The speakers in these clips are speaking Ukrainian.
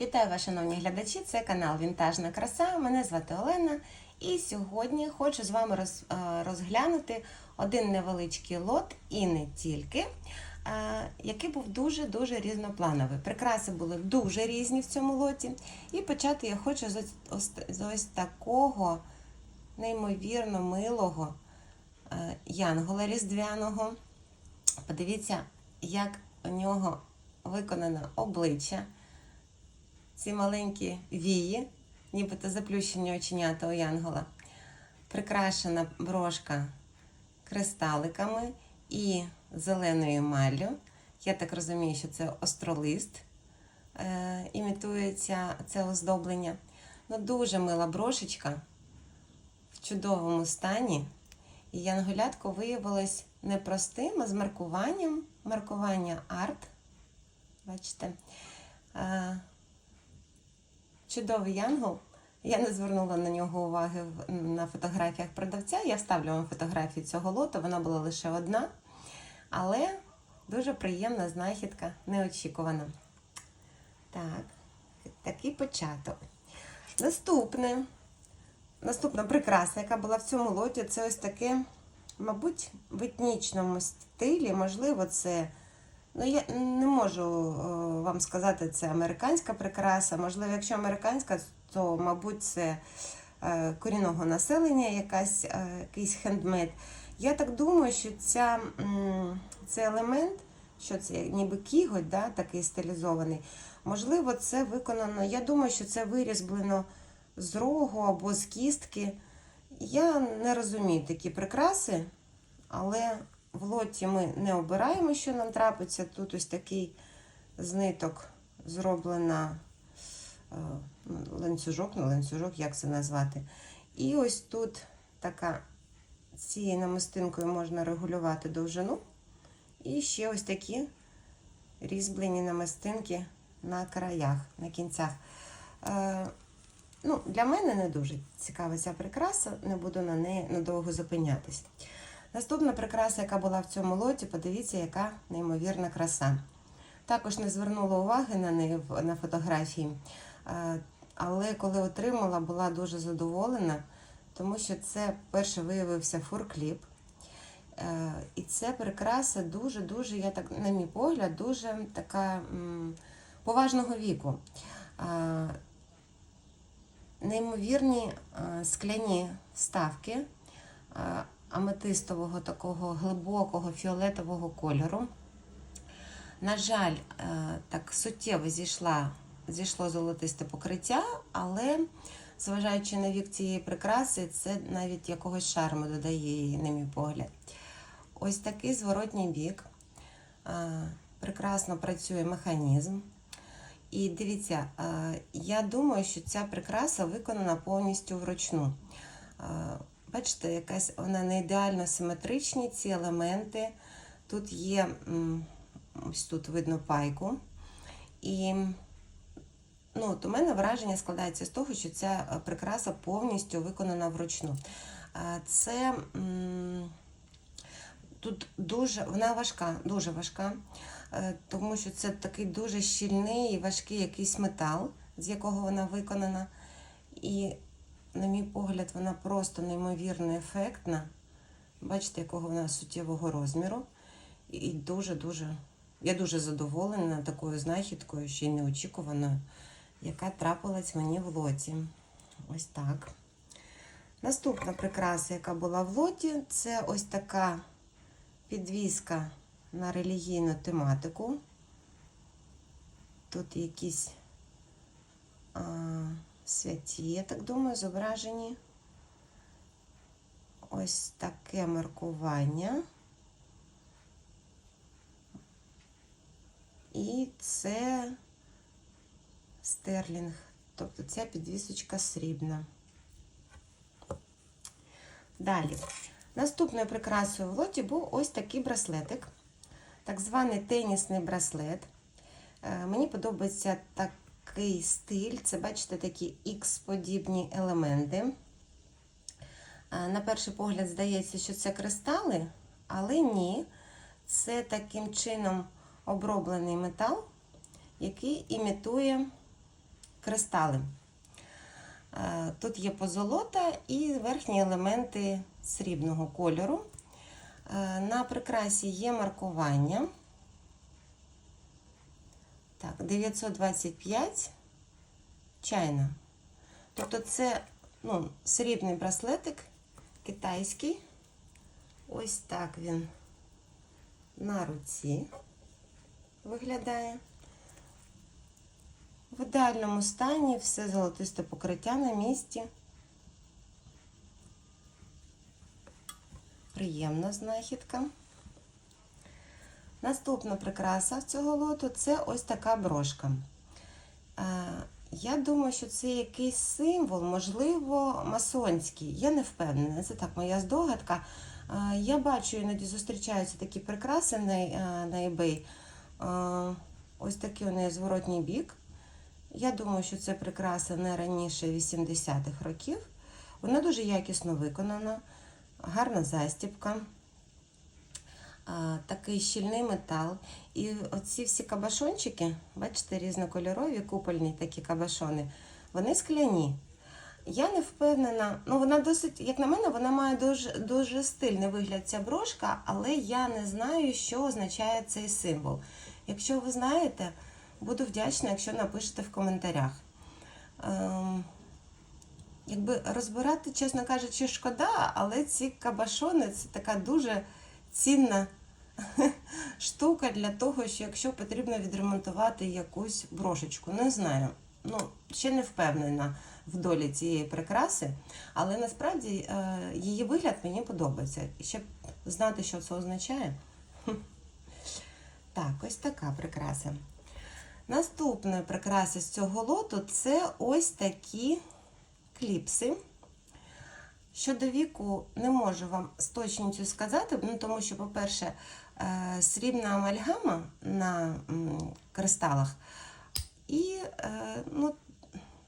Вітаю вас, шановні глядачі! Це канал Вінтажна краса. Мене звати Олена. І сьогодні хочу з вами е, розглянути один невеличкий лот і не тільки, е, який був дуже-дуже різноплановий. Прикраси були дуже різні в цьому лоті. І почати я хочу з ось, з ось такого неймовірно милого е, янгола різдвяного. Подивіться, як у нього виконано обличчя ці маленькі вії, нібито заплющені оченята у Янгола, прикрашена брошка кристаликами і зеленою маллю. Я так розумію, що це остролист, е, імітується це оздоблення. Ну, дуже мила брошечка в чудовому стані. І янголятко виявилось непростим, а з маркуванням. Маркування арт. Бачите? Чудовий янгол. Я не звернула на нього уваги на фотографіях продавця. Я вставлю вам фотографію цього лоту, вона була лише одна. Але дуже приємна знахідка, неочікувана. Так, такий початок. Наступне. Наступна прикраса, яка була в цьому лоті, це ось таке, мабуть, в етнічному стилі. Можливо, це. Ну, я не можу е, вам сказати, це американська прикраса. Можливо, якщо американська, то, мабуть, це е, корінного населення, якась, е, якийсь хендмейд. Я так думаю, що ця, цей елемент, що це ніби кіготь, да, такий стилізований, можливо, це виконано. Я думаю, що це вирізблено з рогу або з кістки. Я не розумію такі прикраси, але в лоті ми не обираємо, що нам трапиться. Тут ось такий з ниток зроблена е, ну, ланцюжок, не ланцюжок, як це назвати. І ось тут така цією намистинкою можна регулювати довжину. І ще ось такі різьблені намистинки на краях, на кінцях. Е, ну, для мене не дуже цікава ця прикраса, не буду на неї надовго зупинятись. Наступна прикраса, яка була в цьому лоті, подивіться, яка неймовірна краса. Також не звернула уваги на неї на фотографії, але коли отримала, була дуже задоволена, тому що це перше виявився фуркліп. Е, І це прикраса дуже-дуже, я так, на мій погляд, дуже така поважного віку. Неймовірні скляні вставки е, аметистового такого глибокого фіолетового кольору. На жаль, е, так суттєво зійшла, зійшло золотисте покриття, але, зважаючи на вік цієї прикраси, це навіть якогось шарму додає їй, на мій погляд. Ось такий зворотній бік. Е, Прекрасно працює механізм. І дивіться, е, я думаю, що ця прикраса виконана повністю вручну. Бачите, якась вона не ідеально симетричні ці елементи. Тут є, ось тут видно пайку. І ну, от у мене враження складається з того, що ця е, прикраса повністю виконана вручну. Це тут дуже, вона важка, дуже важка, е, тому що це такий дуже щільний і важкий якийсь метал, з якого вона виконана. І, на мій погляд, вона просто неймовірно ефектна. Бачите, якого вона суттєвого розміру. І дуже-дуже. Я дуже задоволена такою знахідкою, ще й неочікуваною, яка трапилась мені в лоті. Ось так. Наступна прикраса, яка була в лоті, це ось така підвіска на релігійну тематику. Тут якісь святі, я так думаю, зображені. Ось таке маркування. І це стерлінг, тобто ця підвісочка срібна. Далі. Наступною прикрасою в лоті був ось такий браслетик, так званий тенісний браслет. Е, Мені подобається такий стиль. Це, бачите, такі X-подібні елементи. Е, На перший погляд здається, що це кристали, але ні. Це таким чином оброблений метал, який імітує кристали. Е, Тут є позолота і верхні елементи срібного кольору. Е, На прикрасі є маркування. Так, 925 чайна. Тобто це ну, срібний браслетик китайський. Ось так він на руці виглядає. В ідеальному стані все золотисте покриття на місці. Приємна знахідка. Наступна прикраса цього лоту це ось така брошка. Е, Я думаю, що це якийсь символ, можливо, масонський. Я не впевнена, це так моя здогадка. Е, Я бачу, іноді зустрічаються такі прикраси на, е, eBay. Ось такий у неї зворотній бік. Я думаю, що це прикраса не раніше 80-х років. Вона дуже якісно виконана, гарна застібка, а, такий щільний метал. І оці всі кабашончики, бачите, різнокольорові, купольні такі кабашони, вони скляні. Я не впевнена, ну вона досить, як на мене, вона має дуже, дуже стильний вигляд ця брошка, але я не знаю, що означає цей символ. Якщо ви знаєте, буду вдячна, якщо напишете в коментарях. Ем, якби розбирати, чесно кажучи, шкода, але ці кабашони це така дуже цінна штука для того, що якщо потрібно відремонтувати якусь брошечку. Не знаю. Ну, ще не впевнена в долі цієї прикраси, але насправді е, її вигляд мені подобається. І ще знати, що це означає. Так, ось така прикраса. Наступна прикраса з цього лоту це ось такі кліпси. Щодо віку не можу вам з точністю сказати, ну, тому що, по-перше, срібна амальгама на кристалах. І, е, ну,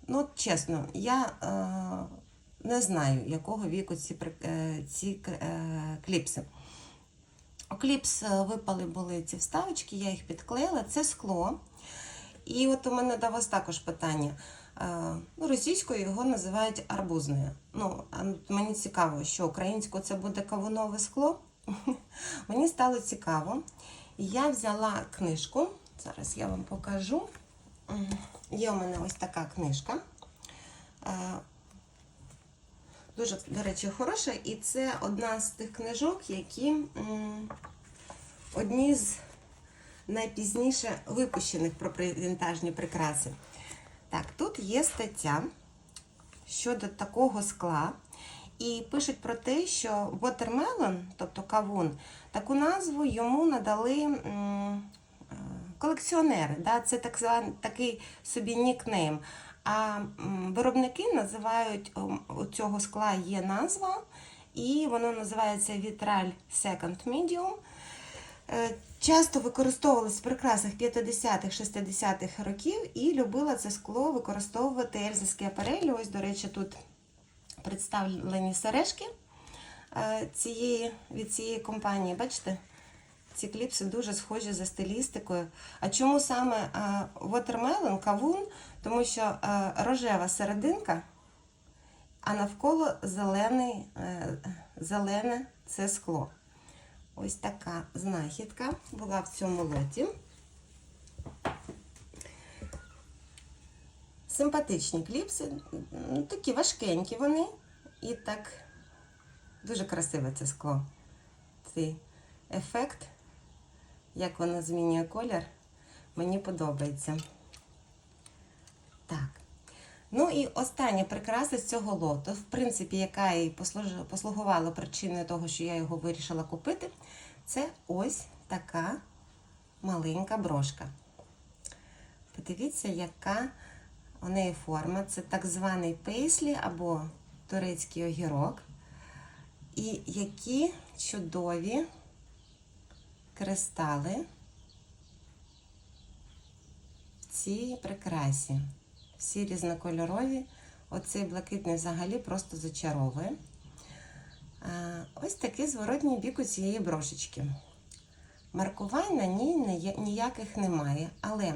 ну, чесно, я е, не знаю, якого віку ці, е, ці е, кліпси. У кліпс е, випали були ці вставочки, я їх підклеїла. Це скло. І от у мене до вас також питання. Е, Ну, російською його називають арбузною. Ну, мені цікаво, що українською це буде кавунове скло. Мені стало цікаво. Я взяла книжку. Зараз я вам покажу. Є у мене ось така книжка. Е, Дуже, до речі, хороша. І це одна з тих книжок, які одні з найпізніше випущених про вінтажні прикраси. Так, тут є стаття щодо такого скла. І пишуть про те, що watermelon, тобто кавун, таку назву йому надали е, колекціонери. Да? Це так званий такий собі нікнейм. А виробники називають у цього скла є назва, і воно називається Vitral Second Medium. Е, Часто використовувалось в прикрасах 50-х, 60-х років і любила це скло використовувати Ельза Скіапарелі. Ось, до речі, тут представлені сережки е, цієї, від цієї компанії. Бачите? Ці кліпси дуже схожі за стилістикою. А чому саме е, Watermelon, кавун? Тому що е, рожева серединка, а навколо зелений, зелене це скло. Ось така знахідка була в цьому лоті. Симпатичні кліпси, такі важкенькі вони. І так дуже красиве це скло. Цей ефект, як воно змінює колір, мені подобається. Так. Ну і остання прикраса з цього лоту, в принципі, яка і послугувала причиною того, що я його вирішила купити, це ось така маленька брошка. Подивіться, яка у неї форма. Це так званий пейслі або турецький огірок. І які чудові кристали в цій прикрасі. Всі різнокольорові. Оцей блакитний взагалі просто зачаровує. Ось такий зворотній бік у цієї брошечки. Маркувань на ній ніяких немає. Але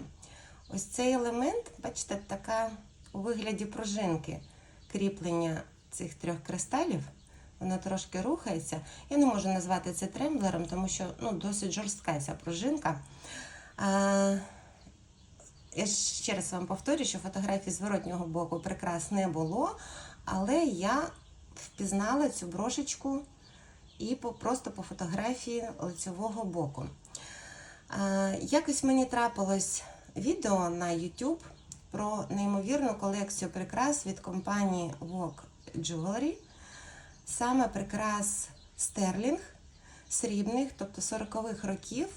ось цей елемент, бачите, така у вигляді пружинки кріплення цих трьох кристалів. Воно трошки рухається. Я не можу назвати це тремблером, тому що ну, досить жорстка ця пружинка. А, я ще раз вам повторю, що фотографії зворотнього боку прикрас не було, але я впізнала цю брошечку і по, просто по фотографії лицевого боку. А, якось мені трапилось відео на YouTube про неймовірну колекцію прикрас від компанії Vogue Jewelry. Саме прикрас стерлінг срібних, тобто 40-х років.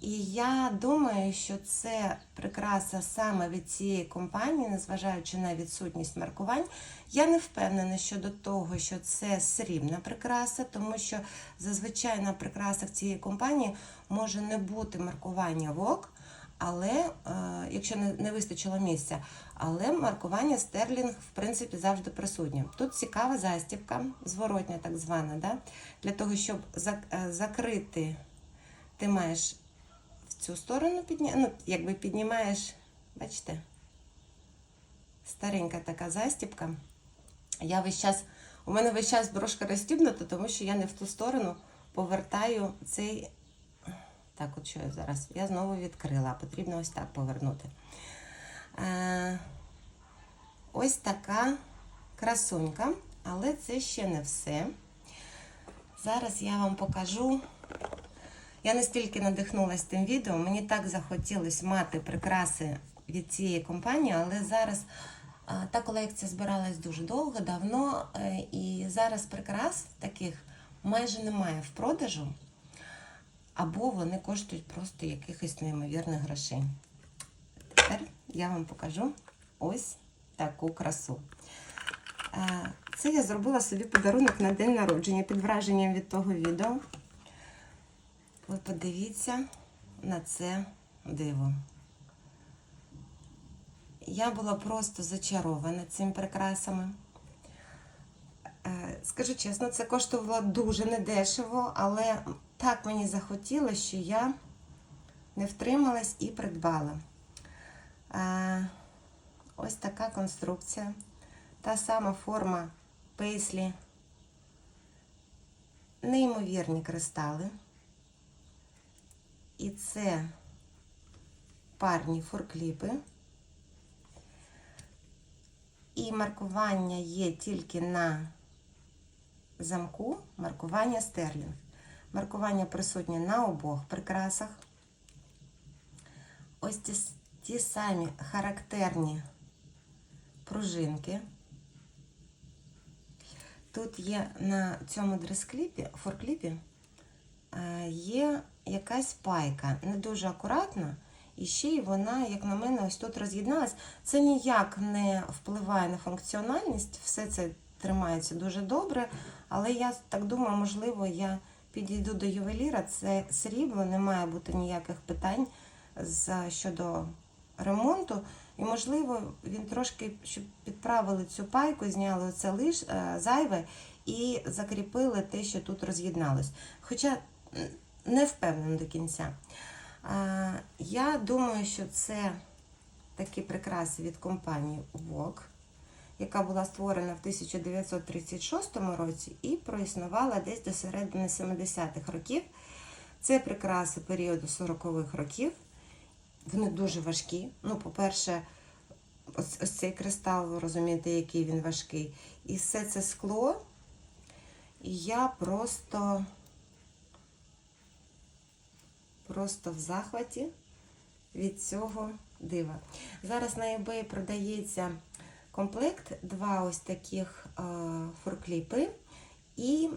І я думаю, що це прикраса саме від цієї компанії, незважаючи на відсутність маркувань. Я не впевнена щодо того, що це срібна прикраса, тому що зазвичай на прикрасах цієї компанії може не бути маркування ВОК, але е, якщо не, вистачило місця, але маркування стерлінг в принципі завжди присутнє. Тут цікава застібка, зворотня так звана, да? для того, щоб е, закрити, ти маєш в цю сторону підня... ну, якби піднімаєш, бачите, старенька така застібка. Я весь час, у мене весь час брошка розстібнута, тому що я не в ту сторону повертаю цей. Так, от що я зараз? Я знову відкрила, потрібно ось так повернути. Е, ось така красунька, але це ще не все. Зараз я вам покажу. Я настільки надихнулася тим відео, мені так захотілося мати прикраси від цієї компанії, але зараз а, та колекція збиралась дуже довго, давно, е, і зараз прикрас таких майже немає в продажу, або вони коштують просто якихось неймовірних грошей. Тепер я вам покажу ось таку красу. Е, Це я зробила собі подарунок на день народження під враженням від того відео. Ви подивіться на це диво. Я була просто зачарована цими прикрасами. Е, Скажу чесно, це коштувало дуже недешево, але так мені захотілося, що я не втрималась і придбала. Ось така конструкція. Та сама форма пейслі. Неймовірні кристали. І це парні форкліпи. І маркування є тільки на замку, маркування стерлінг. Маркування присутнє на обох прикрасах. Ось ті, ті самі характерні пружинки. Тут є на цьому дрес-кліпі, форкліпі, е, є якась пайка, не дуже акуратна, і ще й вона, як на мене, ось тут роз'єдналась. Це ніяк не впливає на функціональність, все це тримається дуже добре, але я так думаю, можливо, я підійду до ювеліра, це срібло, не має бути ніяких питань щодо ремонту. І, можливо, він трошки, щоб підправили цю пайку, зняли оце лиш е, зайве і закріпили те, що тут роз'єдналось. Хоча не впевнена до кінця. Я думаю, що це такі прикраси від компанії Vogue, яка була створена в 1936 році і проіснувала десь до середини 70-х років. Це прикраси періоду 40-х років. Вони дуже важкі. Ну, по-перше, ось, ось цей кристал, ви розумієте, який він важкий. І все це скло. І я просто, просто в захваті від цього дива. Зараз на eBay продається комплект, два ось таких е, форкліпи і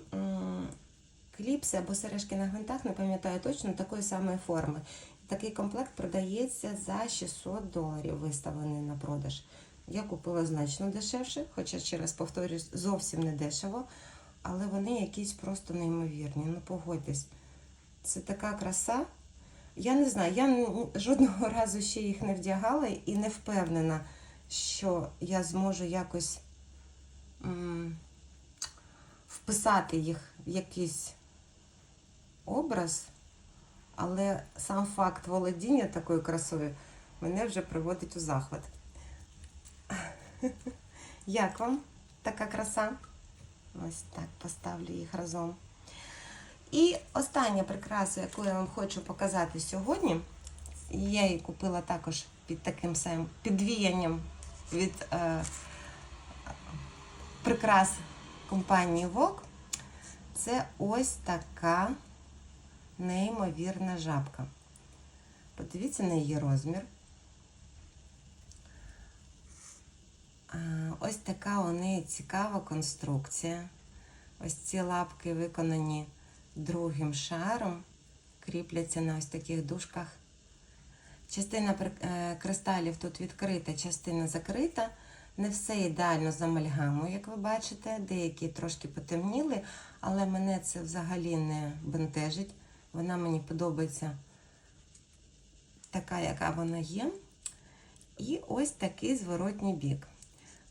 кліпси або сережки на гвинтах, не пам'ятаю точно, такої самої форми. Такий комплект продається за 600 доларів, виставлений на продаж. Я купила значно дешевше, хоча, ще раз повторюсь, зовсім не дешево, але вони якісь просто неймовірні. Ну, погодьтесь, це така краса. Я не знаю, я жодного разу ще їх не вдягала і не впевнена, що я зможу якось м, вписати їх в якийсь образ, але сам факт володіння такою красою мене вже приводить у захват. Як вам така краса? Ось так поставлю їх разом. І остання прикраса, яку я вам хочу показати сьогодні, я її купила також під таким самим підвіянням від е, прикрас компанії Vogue. Це ось така неймовірна жабка. Подивіться на її розмір. Ось така у неї цікава конструкція. Ось ці лапки виконані другим шаром, кріпляться на ось таких дужках. Частина е, кристалів тут відкрита, частина закрита. Не все ідеально з амальгамою, як ви бачите. Деякі трошки потемніли, але мене це взагалі не бентежить. Вона мені подобається така, яка вона є. І ось такий зворотній бік.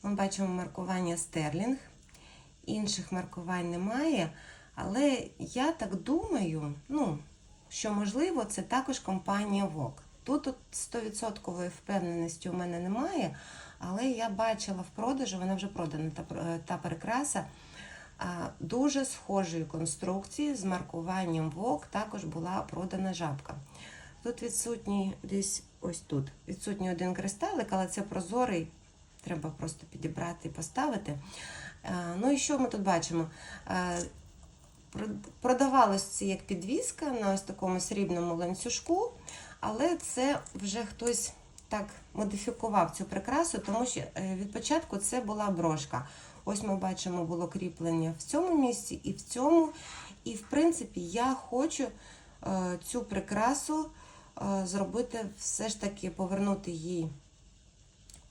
Ми бачимо маркування Стерлінг. Інших маркувань немає. Але я так думаю, ну, що можливо, це також компанія Vogue. Тут от 100% впевненості у мене немає, але я бачила в продажу, вона вже продана та, та прикраса. Дуже схожої конструкції з маркуванням Vogue також була продана жабка. Тут відсутній десь ось тут. Відсутній один кристалик, але це прозорий. Треба просто підібрати і поставити. Е, Ну і що ми тут бачимо? Е, Продавалось це як підвіска на ось такому срібному ланцюжку, але це вже хтось так модифікував цю прикрасу, тому що е, від початку це була брошка. Ось ми бачимо, було кріплення в цьому місці і в цьому. І, в принципі, я хочу е, цю прикрасу е, зробити все ж таки, повернути їй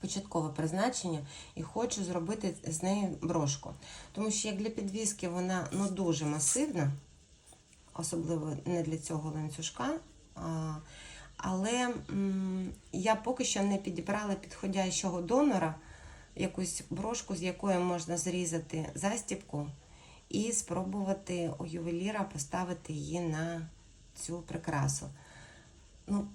початкове призначення і хочу зробити з неї брошку. Тому що як для підвіски вона ну, дуже масивна, особливо не для цього ланцюжка. Але я поки що не підібрала підходящого донора, якусь брошку, з якої можна зрізати застібку і спробувати у ювеліра поставити її на цю прикрасу. Ну,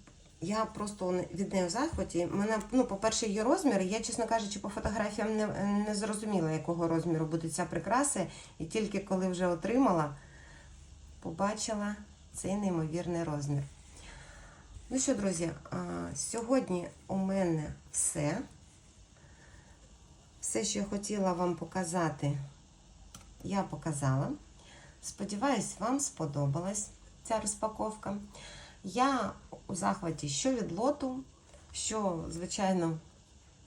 я просто від неї в захваті. Мене, ну, по-перше, її розмір. Я, чесно кажучи, по фотографіям не, не зрозуміла, якого розміру буде ця прикраса. І тільки коли вже отримала, побачила цей неймовірний розмір. Ну що, друзі, сьогодні у мене все. Все, що я хотіла вам показати, я показала. Сподіваюсь, вам сподобалась ця розпаковка. Я у захваті що від лоту, що, звичайно,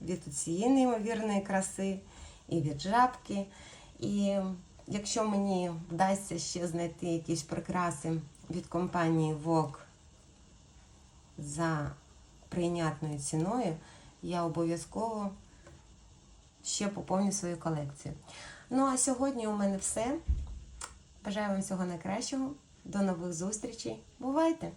від цієї неймовірної краси, і від жабки. І якщо мені вдасться ще знайти якісь прикраси від компанії Vogue за прийнятною ціною, я обов'язково ще поповню свою колекцію. Ну а сьогодні у мене все. Бажаю вам всього найкращого. До нових зустрічей. Бувайте!